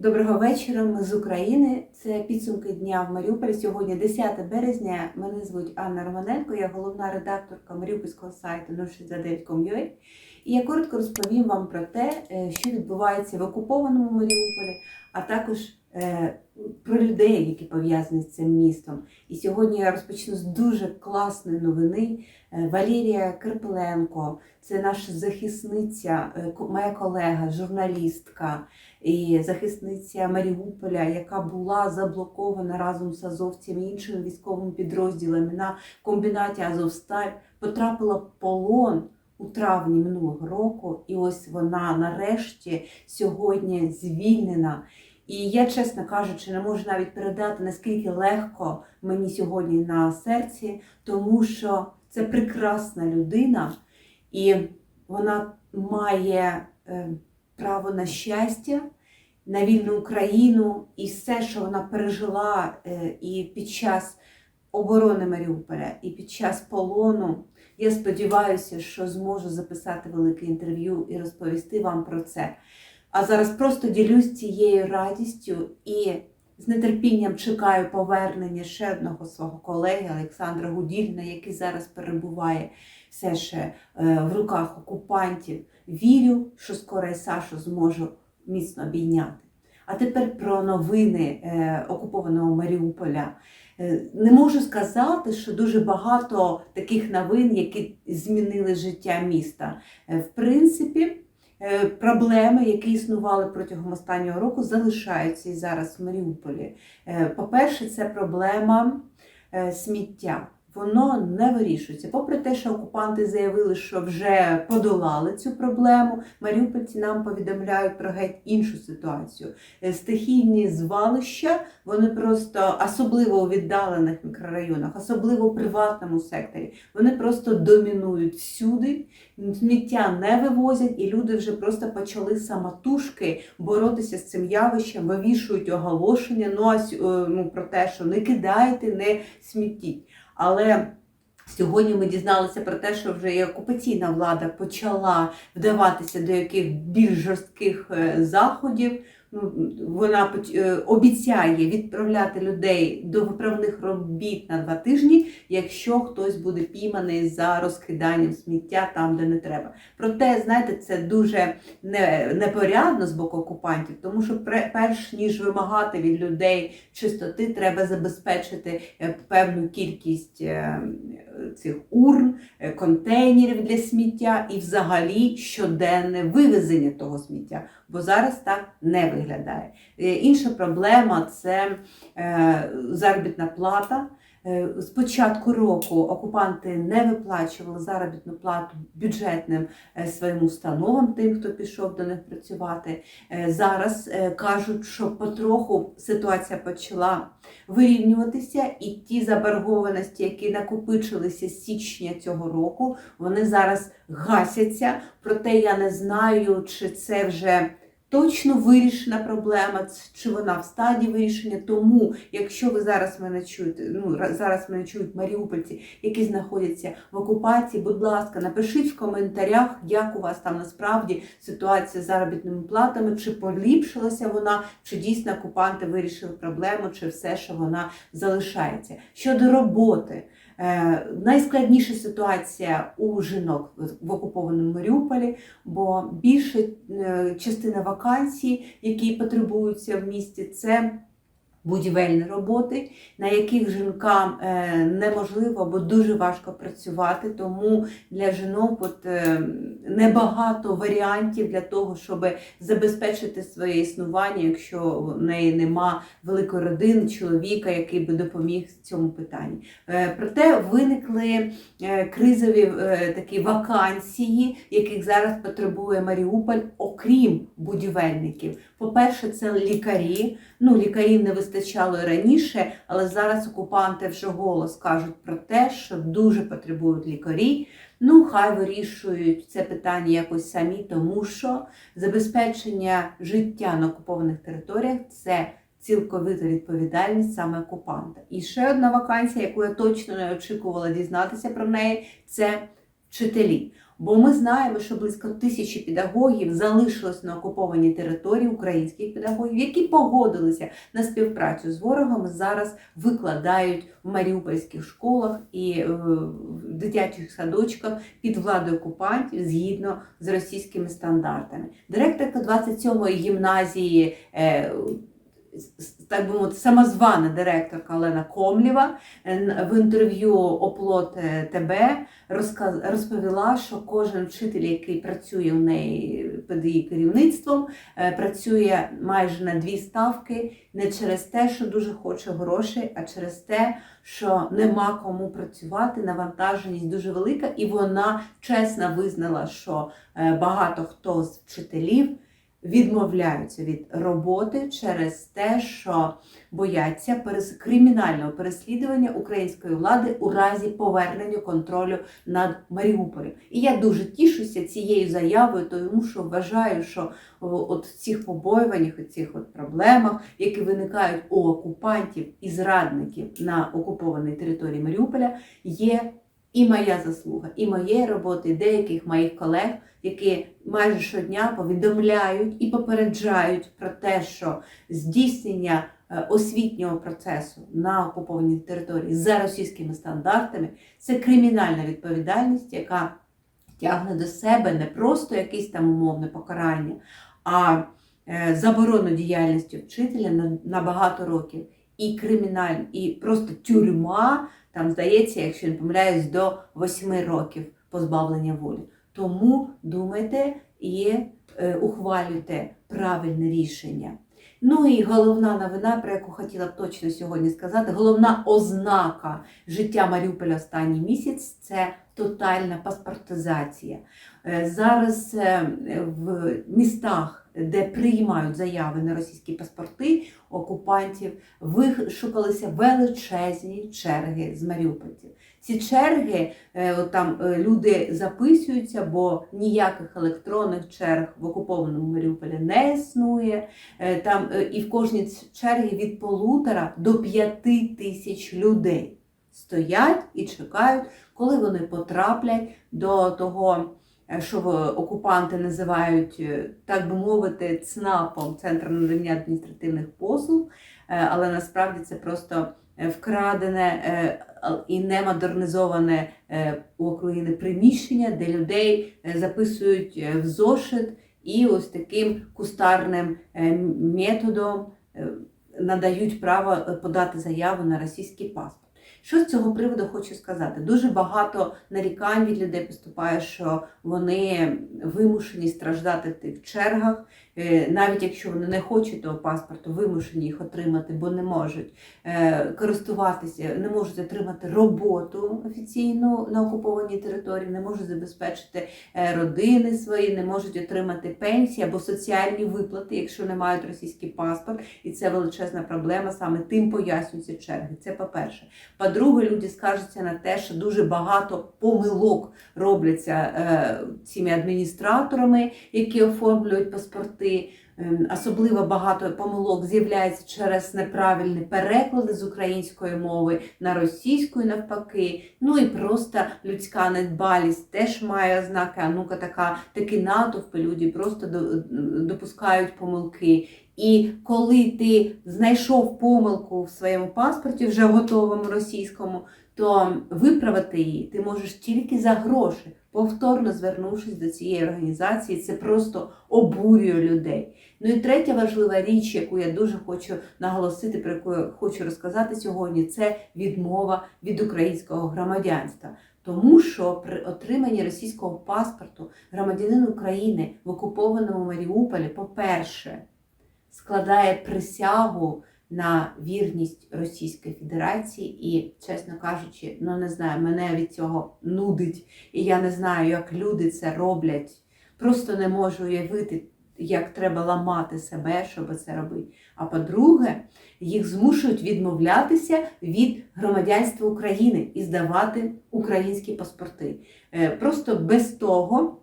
Доброго вечора. Ми з України. Це підсумки дня в Маріуполі. Сьогодні 10 березня. Мене звуть Анна Романенко, я головна редакторка маріупольського сайту 069.com.ua. І я коротко розповім вам про те, е, що відбувається в окупованому Маріуполі, а також про людей, які пов'язані з цим містом. І сьогодні я розпочну з дуже класної новини. Е, Валерія Карпеленко, це наша захисниця, е, моя колега, журналістка і захисниця Маріуполя, яка була заблокована разом з азовцями іншими військовими підрозділами на комбінаті Азовсталь, потрапила в полон у травні минулого року, і ось вона нарешті сьогодні звільнена. І я, чесно кажучи, не можу навіть передати, наскільки легко мені сьогодні на серці, тому що це прекрасна людина, і вона має е, право на щастя, на вільну Україну і все, що вона пережила е, і під час оборони Маріуполя, і під час полону. Я сподіваюся, що зможу записати велике інтерв'ю і розповісти вам про це. А зараз просто ділюсь цією радістю і з нетерпінням чекаю повернення ще одного свого колеги Олександра Гудільна, який зараз перебуває все ще е, в руках окупантів. Вірю, що скоро я Сашу зможу міцно обійняти. А тепер про новини е, окупованого Маріуполя. Е, Не можу сказати, що дуже багато таких новин, які змінили життя міста. В принципі, проблеми, які існували протягом останнього року, залишаються і зараз в Маріуполі. Е, По-перше, це проблема е, сміття. Воно не вирішується. Попри те, що окупанти заявили, що вже подолали цю проблему, маріупольці нам повідомляють про геть іншу ситуацію. Е, Стихійні звалища, вони просто особливо у віддалених мікрорайонах, особливо у приватному секторі, вони просто домінують всюди, сміття не вивозять, і люди вже просто почали самотужки боротися з цим явищем, вивішують оголошення ну, е, ну, про те, що не кидайте, не смітіть. Але сьогодні ми дізналися про те, що вже і окупаційна влада почала вдаватися до яких більш жорстких е, заходів. Ну, Вона е, обіцяє відправляти людей до виправних робіт на два тижні, якщо хтось буде пійманий за розкиданням сміття там, де не треба. Проте, знаєте, це дуже непорядно з боку окупантів, тому що перш ніж вимагати від людей чистоти, треба забезпечити е, певну кількість е, цих урн, контейнерів для сміття і взагалі щоденне вивезення того сміття. Бо зараз так не виглядає. Е, Інша проблема це е, заробітна плата. Е, З початку року окупанти не виплачували заробітну плату бюджетним своїм установам, тим, хто пішов до них працювати. Зараз кажуть, що потроху ситуація почала вирівнюватися, і ті заборгованості, які накопичилися з січня цього року, вони зараз гасяться. Проте я не знаю, чи це вже. Точно вирішена проблема, чи вона в стадії вирішення. Тому, якщо ви зараз мене чуєте, ну зараз мене чують маріупольці, які знаходяться в окупації, будь ласка, напишіть в коментарях, як у вас там насправді ситуація з заробітними платами, чи поліпшилася вона, чи дійсно окупанти вирішили проблему, чи все, що вона залишається. Щодо роботи. Е, найскладніша ситуація у жінок в- окупованому Маріуполі, бо більша е, частина вакансій, які потребуються в місті, це будівельні роботи, на яких жінкам е, неможливо або дуже важко працювати. Тому для жінок от, е, небагато варіантів для того, щоб забезпечити своє існування, якщо в неї нема великої родини, чоловіка, який би допоміг в цьому питанні. Е, Проте виникли кризові такі вакансії, яких зараз потребує Маріуполь, окрім будівельників. По-перше, це лікарі. Ну, лікарів не вистачало і раніше, але зараз окупанти вже голос кажуть про те, що дуже потребують лікарі. Ну, хай вирішують це питання якось самі, тому що забезпечення життя на окупованих територіях це цілковита відповідальність саме окупанта. І ще одна вакансія, яку я точно не очікувала дізнатися про неї, це вчителі. Бо ми знаємо, що близько тисячі педагогів залишилось на окупованій території українських педагогів, які погодилися на співпрацю з ворогом, зараз викладають в маріупольських школах і е, в дитячих садочках під владою окупантів згідно з російськими стандартами. Директорка 27-ї гімназії. Так би мовити, самозвана директорка Олена Комлєва е, в інтерв'ю Оплот е, ТБ розповіла, що кожен вчитель, який працює у неї під її керівництвом, е, працює майже на дві ставки не через те, що дуже хоче грошей, а через те, що нема кому працювати, навантаженість дуже велика, і вона чесно визнала, що багато хто з вчителів відмовляються від роботи через те, що бояться кримінального переслідування української влади у разі повернення контролю над Маріуполем. І я дуже тішуся цією заявою, тому що вважаю, що от в цих побоюваннях, у цих от проблемах, які виникають у окупантів і зрадників на окупованій території Маріуполя, є і моя заслуга, і моєї роботи, і деяких моїх колег, які майже щодня повідомляють і попереджають про те, що здійснення е, освітнього процесу на окупованій території за російськими стандартами це кримінальна відповідальність, яка тягне до себе не просто якесь там умовне покарання, а е, заборону діяльності вчителя на, багато років. І криміналь, і просто тюрма, там здається, якщо не помиляюсь, до 8 років позбавлення волі. Тому думайте і е, ухвалюйте правильне рішення. Ну і головна новина, про яку хотіла б точно сьогодні сказати, головна ознака життя Маріуполя останній місяць це тотальна паспортизація. Е, Зараз е, в містах, де приймають заяви на російські паспорти окупантів, вишукалися величезні черги з маріупольців. Ці черги е, там е, люди записуються, бо ніяких електронних черг в окупованому Маріуполі не існує. Е, Там і в кожній чергі від полутора до п'яти тисяч людей стоять і чекають, коли вони потраплять до того, що окупанти називають, е, так би мовити, ЦНАПом Центр надання адміністративних послуг, Е, але насправді це просто е, вкрадене е, і не модернізоване е, у України приміщення, де людей е, записують е, в зошит і ось таким кустарним е, методом е, надають право е, подати заяву на російський паспорт. Що з цього приводу хочу сказати? Дуже багато нарікань від людей поступає, що вони вимушені страждати в чергах, навіть якщо вони не хочуть того паспорту, вимушені їх отримати, бо не можуть е, користуватися, не можуть отримати роботу офіційну на окупованій території, не можуть забезпечити е, родини свої, не можуть отримати пенсії або соціальні виплати, якщо не мають російський паспорт, і це величезна проблема. Саме тим пояснюються черги. Це по-перше. По-друге, люди скаржаться на те, що дуже багато помилок робляться е, цими адміністраторами, які оформлюють паспорти. Ем, Особливо багато помилок з'являється через неправильні переклади з української мови на російську навпаки. Ну і просто людська недбалість теж має ознаки. А ну-ка така такі натовпи, люди просто допускають помилки. І коли ти знайшов помилку в своєму паспорті, вже готовому російському, то виправити її ти можеш тільки за гроші, повторно звернувшись до цієї організації. Це просто обурює людей. Ну і третя важлива річ, яку я дуже хочу наголосити, про яку я хочу розказати сьогодні, це відмова від українського громадянства. Тому що при отриманні російського паспорту громадянин України в окупованому Маріуполі, по-перше, складає присягу на вірність Російської Федерації, і, чесно кажучи, ну не знаю, мене від цього нудить, і я не знаю, як люди це роблять. Просто не можу уявити, як треба ламати себе, щоб це робити. А по-друге, їх змушують відмовлятися від громадянства України і здавати українські паспорти. Е, Просто без того,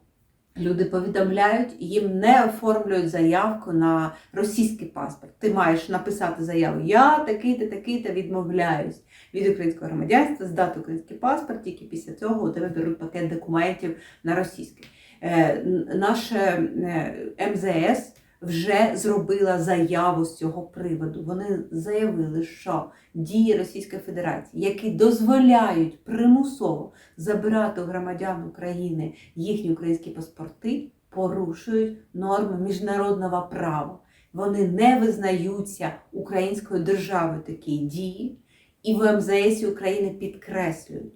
Люди повідомляють, їм не оформлюють заявку на російський паспорт. Ти маєш написати заяву Я такий-то, такий-то відмовляюсь від українського громадянства, здати український паспорт, тільки після цього у тебе беруть пакет документів на російський. Е, Наше е, МЗС вже зробила заяву з цього приводу. Вони заявили, що дії Російської Федерації, які дозволяють примусово забирати у громадян України їхні українські паспорти, порушують норми міжнародного права. Вони не визнаються українською державою такі дії, і в МЗС України підкреслюють,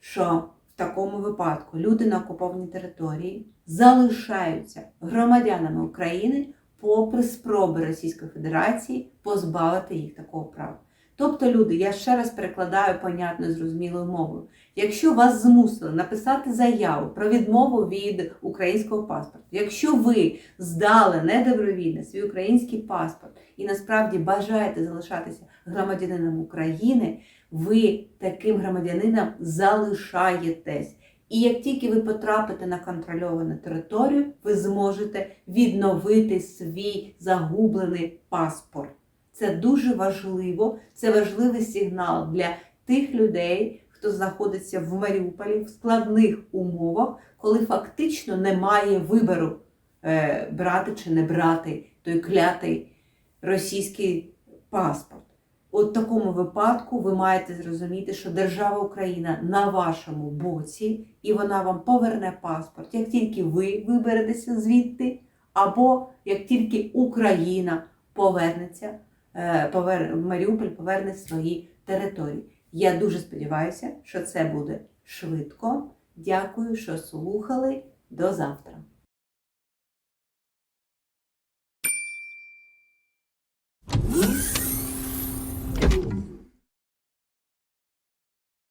що в такому випадку люди на окупованій території залишаються громадянами України попри спроби Російської Федерації позбавити їх такого права. Тобто, люди, я ще раз перекладаю понятною зрозумілою мовою. Якщо вас змусили написати заяву про відмову від українського паспорту, якщо ви здали недобровільно свій український паспорт і насправді бажаєте залишатися громадянином України, ви таким громадянином залишаєтесь. І як тільки ви потрапите на контрольовану територію, ви зможете відновити свій загублений паспорт. Це дуже важливо, це важливий сигнал для тих людей, хто знаходиться в Маріуполі в складних умовах, коли фактично немає вибору е, брати чи не брати той клятий російський паспорт. У такому випадку ви маєте зрозуміти, що держава Україна на вашому боці, і вона вам поверне паспорт, як тільки ви виберетеся звідти, або як тільки Україна повернеться, повер... Маріуполь поверне свої території. Я дуже сподіваюся, що це буде швидко. Дякую, що слухали. До завтра.